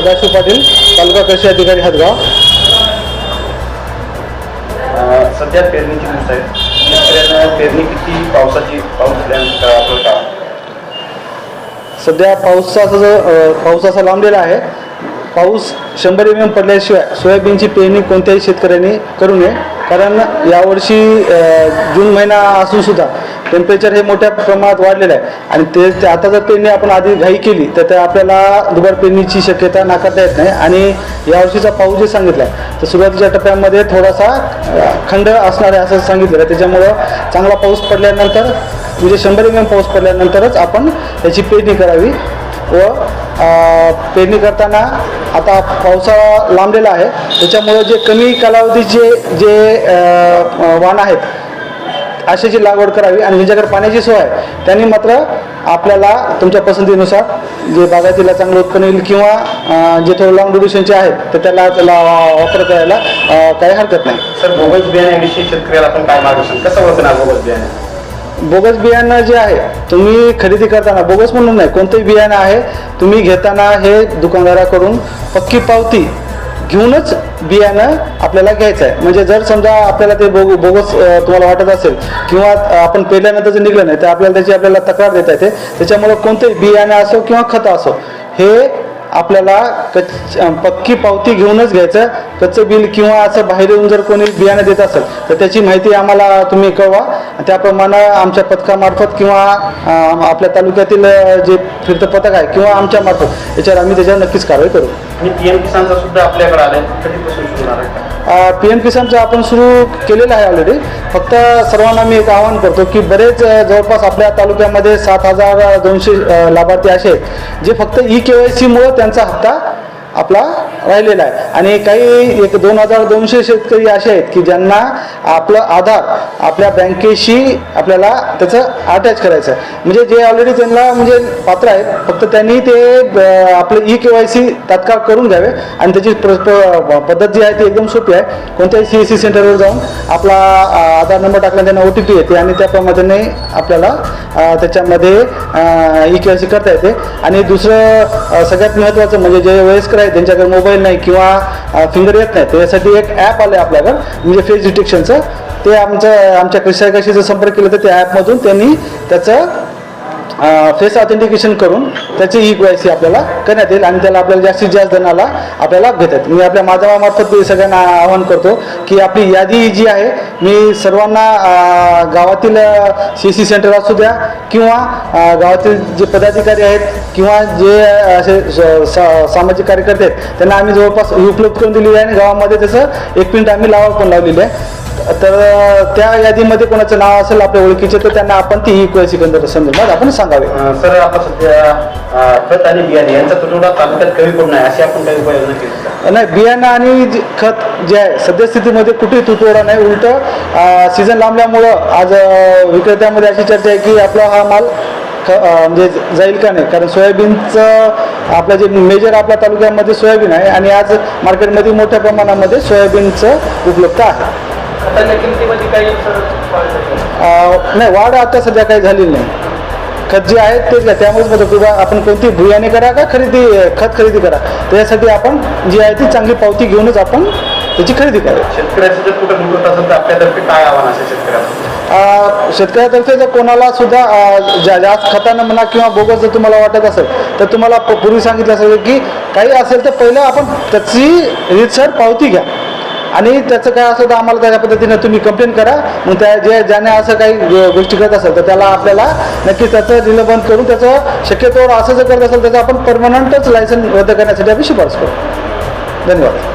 सदाशिव पाटील तालुका कृषी अधिकारी हदगाव. सध्या पेरणीची दिवस आहेत? शेतकऱ्यांना पेरणी किती पावसाची पाऊस झाल्यानंतर आपलं का सध्या पावसाचा जो पाऊस असा लांबलेला आहे. पाऊस शंभर एम एम पडल्याशिवाय सोयाबीनची पेरणी कोणत्याही शेतकऱ्यांनी करू नये. कारण यावर्षी जून महिना असून सुद्धा टेम्परेचर हे मोठ्या प्रमाणात वाढलेलं आहे. आणि ते आता जर पेरणी आपण आधी घाई केली तर ते आपल्याला दुबार पेरणीची शक्यता नाकारता येत नाही. आणि यावर्षीचा पाऊस जे सांगितला आहे तर सुरुवातीच्या टप्प्यामध्ये थोडासा खंड असणार आहे असं सांगितलेलं आहे. त्याच्यामुळं चांगला पाऊस पडल्यानंतर म्हणजे शंभर एम एम पाऊस पडल्यानंतरच आपण त्याची पेरणी करावी. व पेरणी करताना आता पावसाळा लांबलेला आहे. त्याच्यामुळं जे कमी कालावधीचे जे वाण आहेत अशाची लागवड करावी आणि ज्यांच्याकडे पाण्याची सोय आहे. त्यांनी मात्र आपल्याला तुमच्या पसंतीनुसार जे बागायतीला चांगलं उत्पन्न येईल किंवा जे थोडं लॉंग ड्युरेशनचे आहेत तर त्याला त्याला वापर करायला काही हरकत नाही. सर बोगस बियाण्याविषयी शेतकऱ्याला आपण काय मार्गदर्शन कसं ओळखणार बोगस बियाणे? बोगस बियाणं जे आहे तुम्ही खरेदी करताना बोगस म्हणून नाही कोणतंही बियाणं आहे तुम्ही घेताना हे दुकानदाराकडून पक्की पावती घेऊनच बियाणं आपल्याला घ्यायचं आहे म्हणजे जर समजा आपल्याला ते बोग बोगस तुम्हाला वाटत असेल किंवा आपण पेरल्यानंतर जर निघलं नाही तर आपल्याला त्याची आपल्याला तक्रार देता येते. त्याच्यामुळं कोणतंही बियाणं असो किंवा खतं असो हे आपल्याला कच पक्की पावती घेऊनच घ्यायचं. कच्चं बिल किंवा असं बाहेर येऊन जर कोणी बियाणं देत असेल तर त्याची माहिती आम्हाला तुम्ही कळवा. त्याप्रमाणे आमच्या पथकामार्फत किंवा आपल्या तालुक्यातील जे फिरतं पथक आहे किंवा आमच्या मार्फत याच्यावर आम्ही त्याच्यावर नक्कीच कारवाई करू. आणि पी एम किसानचा सुद्धा आपल्याकडे आलं कधीपासून सुरू होणार आहे? पी एम किसानचं आपण सुरू केलेलं आहे ऑलरेडी फक्त सर्वांना मी एक आवाहन करतो की बरेच जवळपास आपल्या तालुक्यामध्ये सात हजार दोनशे लाभार्थी असे आहेत जे फक्त ई के वाय सीमुळं त्यांचा हप्ता आपला राहिलेला आहे. आणि काही एक दोन हजार दोनशे शेतकरी असे आहेत की ज्यांना आपलं आधार आपल्या बँकेशी आपल्याला त्याचं अटॅच करायचं आहे. म्हणजे जे ऑलरेडी त्यांना म्हणजे पात्र आहेत फक्त त्यांनी ते आपलं ई के वाय सी तात्काळ करून घ्यावे. आणि त्याची पद्धत जी आहे ती एकदम सोपी आहे. कोणत्याही सी एस सी सेंटरवर जाऊन आपला आधार नंबर टाकला त्यांना ओ टी पी येते आणि त्याप्रमाणे आपल्याला त्याच्यामध्ये ई के वाय सी करता येते. आणि दुसरं सगळ्यात महत्त्वाचं म्हणजे जे वयस्कर आहे त्यांच्याकडे मोबाईल नाही किंवा फिंगर येत नाही. त्यासाठी एक ॲप आलं आहे आपल्याकडं म्हणजे फेस डिटेक्शनचं ते आमचं आमच्या कृषकाशी जर संपर्क केला तर त्या ॲपमधून त्यांनी त्याचं फेस ऑथेंटिकेशन करून त्याची ई वाय सी आपल्याला करण्यात येईल आणि त्याला आपल्याला जास्तीत जास्त जणाला आपल्याला घेतात मी आपल्या माध्यमामार्फत ते सगळ्यांना आवाहन करतो की आपली यादी जी आहे मी सर्वांना गावातील सी सी सेंटर असू द्या किंवा गावातील जे पदाधिकारी आहेत किंवा जे असे सामाजिक कार्यकर्ते आहेत त्यांना आम्ही जवळपास ही उपलब्ध करून दिलेली आहे आणि गावामध्ये त्याचं एक मिनिट आम्ही लावा पण लावलेली आहे तर त्या यादीमध्ये कोणाचं नाव असेल आपल्या ओळखीचे तर त्यांना आपण ती ई सिकंदर संदर्भात आपण सांगावे सर आता सध्या खत आणि बियाणे यांचा तुटवडा तालुक्यात कमी पडू नये अशी आपण काही उपाययोजना केली? नाही बियाणं आणि खत जे आहे सद्यस्थितीमध्ये कुठेही तुटवडा नाही उलट सीझन लांबल्यामुळं आज विक्रेत्यामध्ये अशी चर्चा आहे की आपला हा माल ख म्हणजे जाईल का नाही? कारण सोयाबीनचं आपलं जे मेजर आपल्या तालुक्यामध्ये सोयाबीन आहे आणि आज मार्केटमध्ये मोठ्या प्रमाणामध्ये सोयाबीनचं उपलब्ध आहे. नाही वाढ आता सध्या काही झालेली नाही. खत जे आहेत तेच घ्या त्यामुळेच म्हणतो की बा आपण कोणती बियाणे करा का खरेदी खत खरेदी करा. त्याच्यासाठी आपण जी आहे ती चांगली पावती घेऊनच आपण त्याची खरेदी करावी शेतकऱ्याचं जर कुठं असेल तर आपल्यातर्फे काय आव्हान असेल शेतकऱ्याला शेतकऱ्यातर्फे जर कोणाला सुद्धा जास्त खतानं म्हणा किंवा बोगस जर तुम्हाला वाटत असेल तर तुम्हाला प- पूर्वी सांगितलं असेल की काही असेल तर पहिलं आपण त्याची रीतसर पावती घ्या. आणि त्याचं काय असं तर आम्हाला त्याच्या पद्धतीनं तुम्ही कंप्लेंट करा. मग त्या जे ज्याने असं काही गोष्टी करत असेल तर त्याला आपल्याला नक्की त्याचं निलंबन करून त्याचं शक्यतोवर असं जर करत असेल त्याचं आपण परमनंटच लायसन रद्द करण्यासाठी आम्ही शिफारस करू. धन्यवाद.